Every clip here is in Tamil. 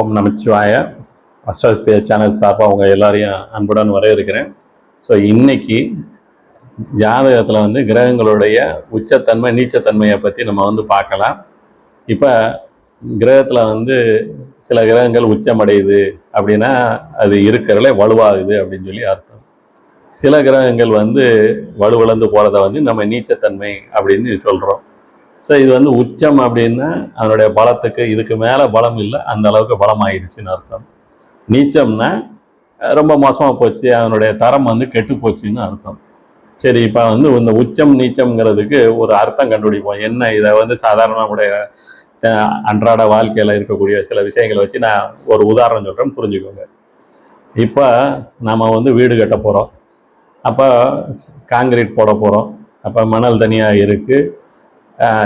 ஓம் நமச்சிவாய. அஸ்வஸ்பிய சேனல் சார்பாக உங்கள் எல்லாரையும் அன்புடன் வரவேற்கிறேன். ஸோ இன்னைக்கு ஜாதகத்தில் வந்து கிரகங்களுடைய உச்சத்தன்மை நீச்சத்தன்மையை பற்றி நம்ம வந்து பார்க்கலாம். இப்போ கிரகத்தில் வந்து சில கிரகங்கள் உச்சமடையுது அப்படின்னா அது இருக்கிறதுல வலுவாகுது அப்படின்னு சொல்லி அர்த்தம். சில கிரகங்கள் வந்து வலுவிழந்து போகிறத வந்து நம்ம நீச்சத்தன்மை அப்படின்னு சொல்கிறோம் ஸோ இது வந்து உச்சம் அப்படின்னா அதனுடைய பலத்துக்கு இதுக்கு மேலே பலம் இல்லை. அந்த அளவுக்கு பலம் ஆயிடுச்சுன்னு அர்த்தம். நீச்சம்னா ரொம்ப மோசமாக போச்சு. அதனுடைய தரம் வந்து கெட்டு போச்சுன்னு அர்த்தம். சரி இப்போ வந்து இந்த உச்சம் நீச்சம்ங்கிறதுக்கு ஒரு அர்த்தம் கண்டுபிடிப்போம். என்ன இதை வந்து சாதாரண நம்முடைய அன்றாட வாழ்க்கையில் இருக்கக்கூடிய சில விஷயங்களை வச்சு நான் ஒரு உதாரணம் சொல்கிறேன் புரிஞ்சுக்கோங்க. இப்போ நம்ம வந்து வீடு கட்ட போகிறோம் அப்போ காங்கிரீட் போட போகிறோம் அப்போ மணல் தனியாக இருக்குது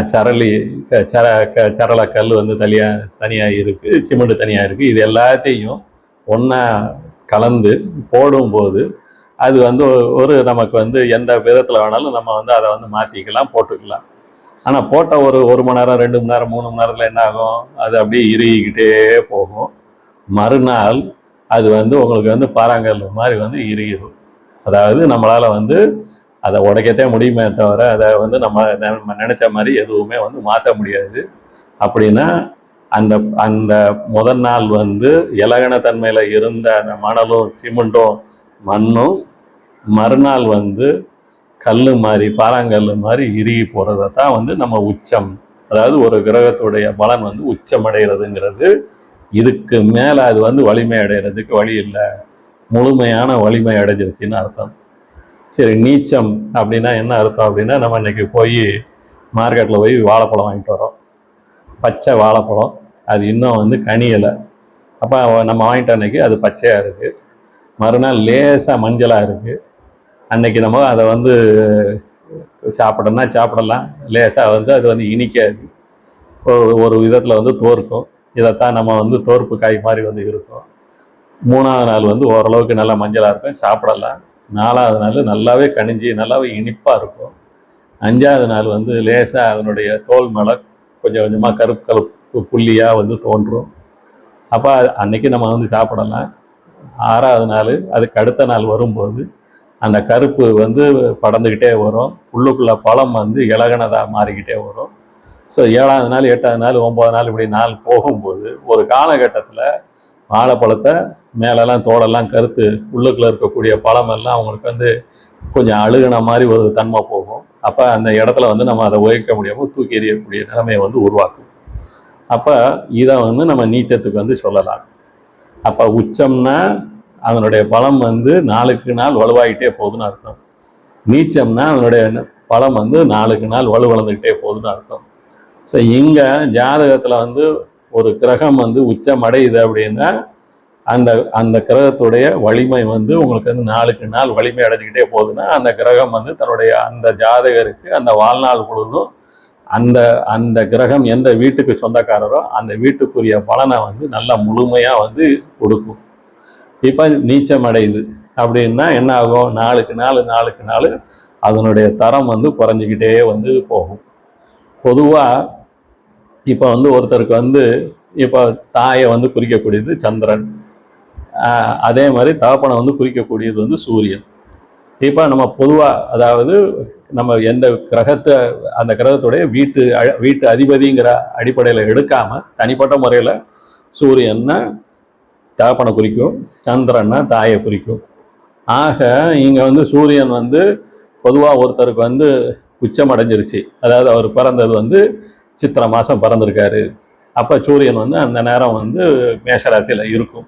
சரளி க- சர க கல் வந்து தனியாக தனியாக இருக்குது சிமெண்ட் தனியாக இருக்குது இது எல்லாத்தையும் ஒன்றா கலந்து போடும்போது அது வந்து ஒரு நமக்கு வந்து எந்த விதத்தில் வேணாலும் நம்ம வந்து அதை வந்து மாற்றிக்கலாம் போட்டுக்கலாம். ஆனால் போட்ட ஒரு ஒரு மணி நேரம் ரெண்டு மணி நேரம் மூணு மணி நேரத்தில் என்ன ஆகும்? அது அப்படியே இறுகிக்கிட்டே போகும். மறுநாள் அது வந்து உங்களுக்கு வந்து பாறாங்கல் மாதிரி வந்து இறுகிடும். அதாவது நம்மளால் வந்து அதை உடைக்கத்தே முடியுமே தவிர அதை வந்து நம்ம நம்ம நினைச்ச மாதிரி எதுவுமே வந்து மாற்ற முடியாது. அப்படின்னா அந்த அந்த முதல் நாள் வந்து இலகன தன்மையில் இருந்த அந்த மணலும் சிமெண்ட்டும் மண்ணும் மறுநாள் வந்து கல் மாதிரி பாறாங்கல் மாதிரி இறுகி போகிறத தான் வந்து நம்ம உச்சம் அதாவது ஒரு கிரகத்துடைய பலன் வந்து உச்சமடைகிறதுங்கிறது. இதுக்கு மேலே அது வந்து வலிமை அடைகிறதுக்கு வழி இல்லை. முழுமையான வலிமை அடைஞ்சிருச்சின்னு அர்த்தம். சரி நீச்சம் அப்படின்னா என்ன அர்த்தம் அப்படின்னா நம்ம இன்னைக்கு போய் மார்க்கெட்டில் போய் வாழைப்பழம் வாங்கிட்டு வரோம் பச்சை வாழைப்பழம். அது இன்னும் வந்து கனியலை அப்போ நம்ம வாங்கிட்ட அன்னைக்கு அது பச்சையாக இருக்குது மறுநாள் லேசாக மஞ்சளாக இருக்குது அன்னைக்கு நம்ம அதை வந்து சாப்பிடணும்னா சாப்பிடலாம். லேசாக வந்து அது வந்து இனிக்காது. ஒரு ஒரு விதத்தில் வந்து தோற்கும். இதைத்தான் நம்ம வந்து தோற்பு காய் மாதிரி வந்து இருக்கும். மூணாவது நாள் வந்து ஓரளவுக்கு நல்லா மஞ்சளாக இருக்கும். சாப்பிடலாம். நாலாவது நாள் நல்லாவே கனிஞ்சி நல்லாவே இனிப்பாக இருக்கும். அஞ்சாவது நாள் வந்து லேசாக அதனுடைய தோல் மேலே கொஞ்சம் கொஞ்சமாக கருப்பு கருப்பு புள்ளியாக வந்து தோன்றும். அப்போ அன்னைக்கு நம்ம வந்து சாப்பிடலாம். ஆறாவது நாள் அதுக்கு அடுத்த நாள் வரும்போது அந்த கருப்பு வந்து படந்துக்கிட்டே வரும். உள்ளுக்குள்ள பழம் வந்து இலகனதாக மாறிக்கிட்டே வரும். ஸோ ஏழாவது நாள் எட்டாவது நாள் ஒம்பது நாள் இப்படி நாள் போகும்போது ஒரு காலகட்டத்தில் வாழைப்பழத்தை மேலெல்லாம் தோலெல்லாம் கருத்து உள்ளுக்குள்ளே இருக்கக்கூடிய பழமெல்லாம் அவங்களுக்கு வந்து கொஞ்சம் அழுகுன மாதிரி ஒரு தன்மை போகும். அப்போ அந்த இடத்துல வந்து நம்ம அதை உயர்க்க முடியாமல் தூக்கி எறியக்கூடிய நிலைமையை வந்து உருவாக்கும். அப்போ இதை வந்து நம்ம நீச்சத்துக்கு வந்து சொல்லலாம். அப்போ உச்சம்னா அதனுடைய பலம் வந்து நாளுக்கு நாள் வலுவாகிட்டே போகுதுன்னு அர்த்தம். நீச்சம்னா அதனுடைய பலம் வந்து நாளுக்கு நாள் வலுவளந்துக்கிட்டே போகுதுன்னு அர்த்தம். ஸோ இங்கே ஜாதகத்தில் வந்து ஒரு கிரகம் வந்து உச்சம் அடையுது அப்படின்னா அந்த அந்த கிரகத்துடைய வலிமை வந்து உங்களுக்கு வந்து நாளுக்கு நாள் வலிமை அடைஞ்சிக்கிட்டே போகுதுன்னா அந்த கிரகம் வந்து தன்னுடைய அந்த ஜாதகருக்கு அந்த வாழ்நாள் முழுவதும் அந்த அந்த கிரகம் எந்த வீட்டுக்கு சொந்தக்காரரோ அந்த வீட்டுக்குரிய பலனை வந்து நல்லா முழுமையாக வந்து கொடுக்கும். இப்போ நீச்சம் அடையுது அப்படின்னா என்ன ஆகும் நாளுக்கு நாள் நாளுக்கு நாள் அதனுடைய தரம் வந்து குறைஞ்சிக்கிட்டே வந்து போகும். பொதுவாக இப்போ வந்து ஒருத்தருக்கு வந்து இப்போ தாயை வந்து குறிக்கக்கூடியது சந்திரன். அதே மாதிரி தகப்பனை வந்து குறிக்கக்கூடியது வந்து சூரியன். இப்போ நம்ம பொதுவாக அதாவது நம்ம எந்த கிரகத்தை அந்த கிரகத்துடைய வீட்டு வீட்டு அதிபதிங்கிற அடிப்படையில் எடுக்காம தனிப்பட்ட முறையில் சூரியன்னா தகப்பனை குறிக்கும் சந்திரன்னா தாயை குறிக்கும். ஆக இங்கே வந்து சூரியன் வந்து பொதுவாக ஒருத்தருக்கு வந்து உச்சம் அடைஞ்சிருச்சு. அதாவது அவர் பிறந்தது வந்து சித்திரை மாதம் பிறந்திருக்காரு. அப்போ சூரியன் வந்து அந்த நேரம் வந்து மேஷராசியில் இருக்கும்.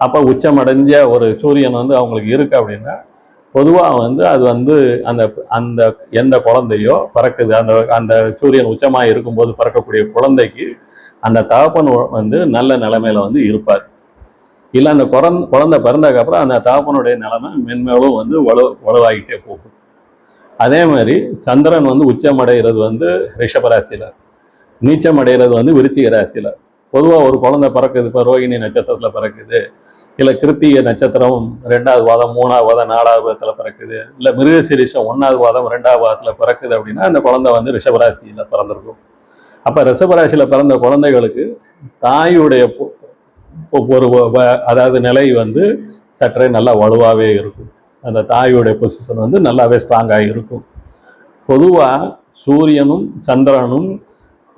அப்போ உச்சமடைஞ்ச ஒரு சூரியன் வந்து அவங்களுக்கு இருக்கு அப்படின்னா பொதுவாக வந்து அது வந்து அந்த அந்த எந்த குழந்தையோ பிறக்குது. அந்த அந்த சூரியன் உச்சமாக இருக்கும்போது பிறக்கக்கூடிய குழந்தைக்கு அந்த தகப்பன் வந்து நல்ல நிலைமையில வந்து இருப்பார். இல்லை அந்த குழந்த குழந்தை பிறந்ததுக்கப்புறம் அந்த தகப்பனுடைய நிலைமை மென்மேலும் வந்து வலு வலுவாகிட்டே போகும். அதே மாதிரி சந்திரன் வந்து உச்சமடைகிறது வந்து ரிஷபராசியில். நீச்சம் அடைகிறது வந்து விருச்சிக ராசியில். பொதுவாக ஒரு குழந்தை பிறக்குது இப்போ ரோகிணி நட்சத்திரத்தில் பிறக்குது இல்லை கிருத்திகை நட்சத்திரம் ரெண்டாவது வாதம் மூணாவது வாதம் நாலாவது வாதத்தில் பிறக்குது இல்லை மிருகசிரிஷம் ஒன்றாவது வாதம் ரெண்டாவது வாதத்தில் பிறக்குது அப்படின்னா அந்த குழந்தை வந்து ரிஷபராசியில் பிறந்திருக்கும். அப்போ ரிஷபராசியில் பிறந்த குழந்தைகளுக்கு தாயுடைய பொ- ஒரு அதாவது நிலை வந்து சற்றே நல்லா வலுவாகவே இருக்கும். அந்த தாயுடைய பொசிஷன் வந்து நல்லாவே ஸ்ட்ராங்காக இருக்கும். பொதுவாக சூரியனும் சந்திரனும்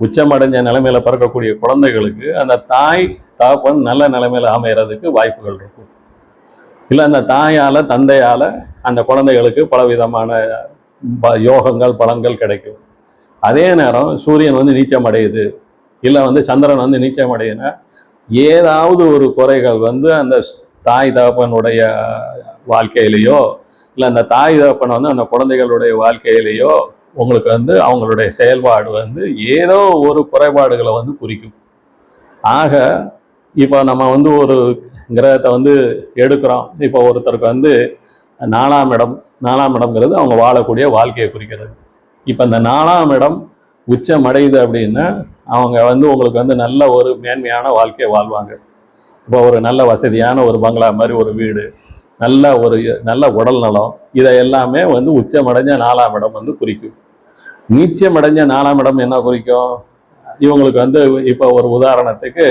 உச்சமடைஞ்ச நிலைமையில பிறக்கக்கூடிய குழந்தைகளுக்கு அந்த தாய் தகப்பன் நல்ல நிலைமையில அமையறதுக்கு வாய்ப்புகள் இருக்கும். இல்லை அந்த தாயால தந்தையால அந்த குழந்தைகளுக்கு பலவிதமான ப- யோகங்கள் பலன்கள் கிடைக்கும். அதே நேரம் சூரியன் வந்து நீச்சம் அடையுது இல்லை வந்து சந்திரன் வந்து நீச்சம் அடையுதுன்னா ஏதாவது ஒரு குறைகள் வந்து அந்த தாய் தகப்பனுடைய வாழ்க்கையிலையோ இல்லை அந்த தாய் தகப்பன் வந்து அந்த குழந்தைகளுடைய வாழ்க்கையிலையோ உங்களுக்கு வந்து அவங்களுடைய செயல்பாடு வந்து ஏதோ ஒரு குறைபாடுகளை வந்து குறிக்கும். ஆக இப்போ நம்ம வந்து ஒரு கிரகத்தை வந்து எடுக்கிறோம். இப்போ ஒருத்தருக்கு வந்து நாலாம் இடம் நாலாம் இடம்ங்கிறது அவங்க வாழக்கூடிய வாழ்க்கையை குறிக்கிறது. இப்போ இந்த நாலாம் இடம் உச்சம் அடையுது அப்படின்னா அவங்க வந்து உங்களுக்கு வந்து நல்ல ஒரு மேன்மையான வாழ்க்கையை வாழ்வாங்க. இப்போ ஒரு நல்ல வசதியான ஒரு பங்களா மாதிரி ஒரு வீடு நல்ல ஒரு நல்ல உடல் நலம் இதை எல்லாமே வந்து உச்சமடைஞ்ச நாலாம் இடம் வந்து குறிக்கும். நீச்சம் அடைஞ்ச நாலாம் இடம் என்ன குறிக்கும்? இவங்களுக்கு வந்து இப்போ ஒரு உதாரணத்துக்கு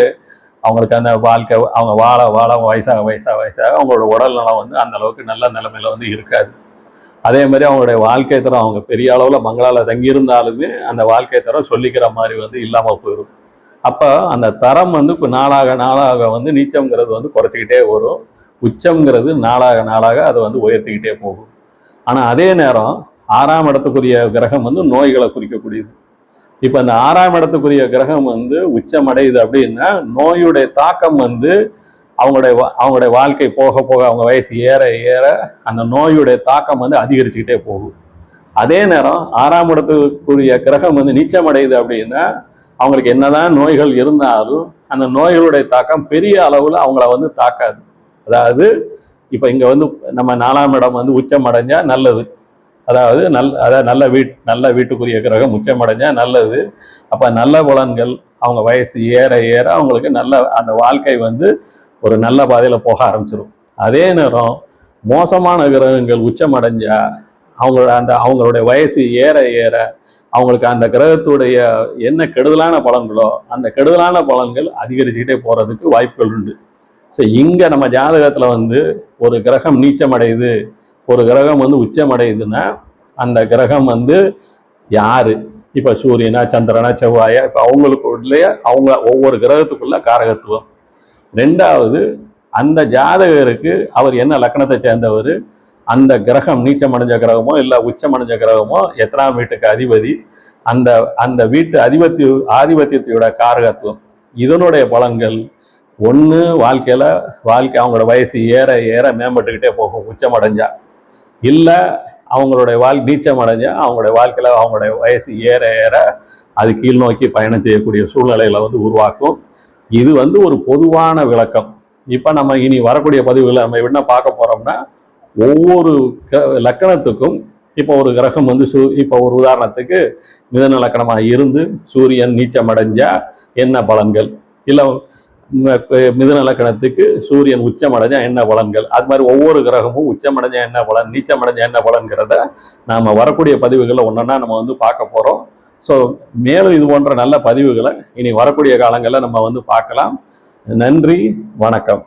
அவங்களுக்கு அந்த வாழ்க்கை அவங்க வாழ வாழ வயசாக வயசாக வயசாக அவங்களோட உடல் நலம் வந்து அந்த அளவுக்கு நல்ல நிலைமையில வந்து இருக்காது. அதே மாதிரி அவங்களுடைய வாழ்க்கை தரம் அவங்க பெரிய அளவில் பங்களாவில் தங்கியிருந்தாலுமே அந்த வாழ்க்கை தரம் சொல்லிக்கிற மாதிரி வந்து இல்லாமல் போயிடும் அப்போ அந்த தரம் வந்து இப்போ நாளாக நாளாக வந்து நீச்சம்ங்கிறது வந்து குறைச்சிக்கிட்டே வரும். உச்சம்ங்கிறது நாளாக நாளாக அதை வந்து உயர்த்திக்கிட்டே போகும். ஆனால் அதே நேரம் ஆறாம் இடத்துக்குரிய கிரகம் வந்து நோய்களை குறிக்கக்கூடியது. இப்போ இந்த ஆறாம் இடத்துக்குரிய கிரகம் வந்து உச்சமடையுது அப்படின்னா நோயுடைய தாக்கம் வந்து அவங்களுடைய வா- அவங்களுடைய வாழ்க்கை போக போக அவங்க வயசு ஏற ஏற அந்த நோயுடைய தாக்கம் வந்து அதிகரிச்சுக்கிட்டே போகும். அதே நேரம் ஆறாம் இடத்துக்குரிய கிரகம் வந்து நீச்சமடையுது அப்படின்னா அவங்களுக்கு என்னதான் நோய்கள் இருந்தாலும் அந்த நோய்களுடைய தாக்கம் பெரிய அளவில் அவங்கள வந்து தாக்காது. அதாவது இப்போ இங்கே வந்து நம்ம நாலாம் இடம் வந்து உச்சம் அடைஞ்சால் நல்லது. அதாவது நல் அதாவது நல்ல வீட் நல்ல வீட்டுக்குரிய கிரகம் உச்சமடைஞ்சால் நல்லது. அப்போ நல்ல புலன்கள் அவங்க வயசு ஏற ஏற அவங்களுக்கு நல்ல அந்த வாழ்க்கை வந்து ஒரு நல்ல பாதையில் போக ஆரம்பிச்சிடும் அதே நேரம் மோசமான கிரகங்கள் உச்சமடைஞ்சால் அவங்களோட அந்த அவங்களுடைய வயசு ஏற ஏற அவங்களுக்கு அந்த கிரகத்துடைய என்ன கெடுதலான பலன்களோ அந்த கெடுதலான பலன்கள் அதிகரிச்சுக்கிட்டே போகிறதுக்கு வாய்ப்புகள் உண்டு. ஸோ இங்கே நம்ம ஜாதகத்தில் வந்து ஒரு கிரகம் நீச்சமடையுது ஒரு கிரகம் வந்து உச்சம் அடையுதுன்னா அந்த கிரகம் வந்து யாரு? இப்போ சூரியனா சந்திரனா செவ்வாயா இப்போ அவங்களுக்குள்ளேயே அவங்க ஒவ்வொரு கிரகத்துக்குள்ள காரகத்துவம். ரெண்டாவது அந்த ஜாதகருக்கு அவர் என்ன லக்கணத்தை சேர்ந்தவர்? அந்த கிரகம் நீச்சம் அடைஞ்ச கிரகமோ இல்லை உச்சம் அடைஞ்ச கிரகமோ எத்தனாம் வீட்டுக்கு அதிபதி? அந்த அந்த வீட்டு அதிபத்திய ஆதிபத்தியத்தையோட காரகத்துவம். இதனுடைய பலன்கள் ஒன்று வாழ்க்கையில் வாழ்க்கை அவங்களோட வயசு ஏற ஏற மேம்பட்டுக்கிட்டே போகும் உச்சம் அடைஞ்சா இல்லை அவங்களுடைய வாழ் நீச்சம் அடைஞ்சா அவங்களுடைய வாழ்க்கையில் அவங்களுடைய வயசு ஏற ஏற அது கீழ் நோக்கி பயணம் செய்யக்கூடிய சூழ்நிலைகளை வந்து உருவாக்கும். இது வந்து ஒரு பொதுவான விளக்கம். இப்போ நம்ம இனி வரக்கூடிய பதிவுகளை நம்ம என்ன பார்க்க போகிறோம்னா ஒவ்வொரு க- லக்கணத்துக்கும் இப்போ ஒரு கிரகம் வந்து சூ இப்போ ஒரு உதாரணத்துக்கு மிதன லக்கணமாக இருந்து சூரியன் நீச்சம் அடைஞ்சால் என்ன பலன்கள்? இல்லை மிதுநல கணத்துக்கு சூரியன் உச்சமடைஞ்சா என்ன பலன்கள்? அது மாதிரி ஒவ்வொரு கிரகமும் உச்சமடைஞ்சா என்ன பலன் நீச்சமடைஞ்சா என்ன பலன்கிறத நாம் வரக்கூடிய பதிவுகளை ஒன்றா நம்ம வந்து பார்க்க போகிறோம் ஸோ மேலும் இது போன்ற நல்ல பதிவுகளை இனி வரக்கூடிய காலங்களில் நம்ம வந்து பார்க்கலாம். நன்றி வணக்கம்.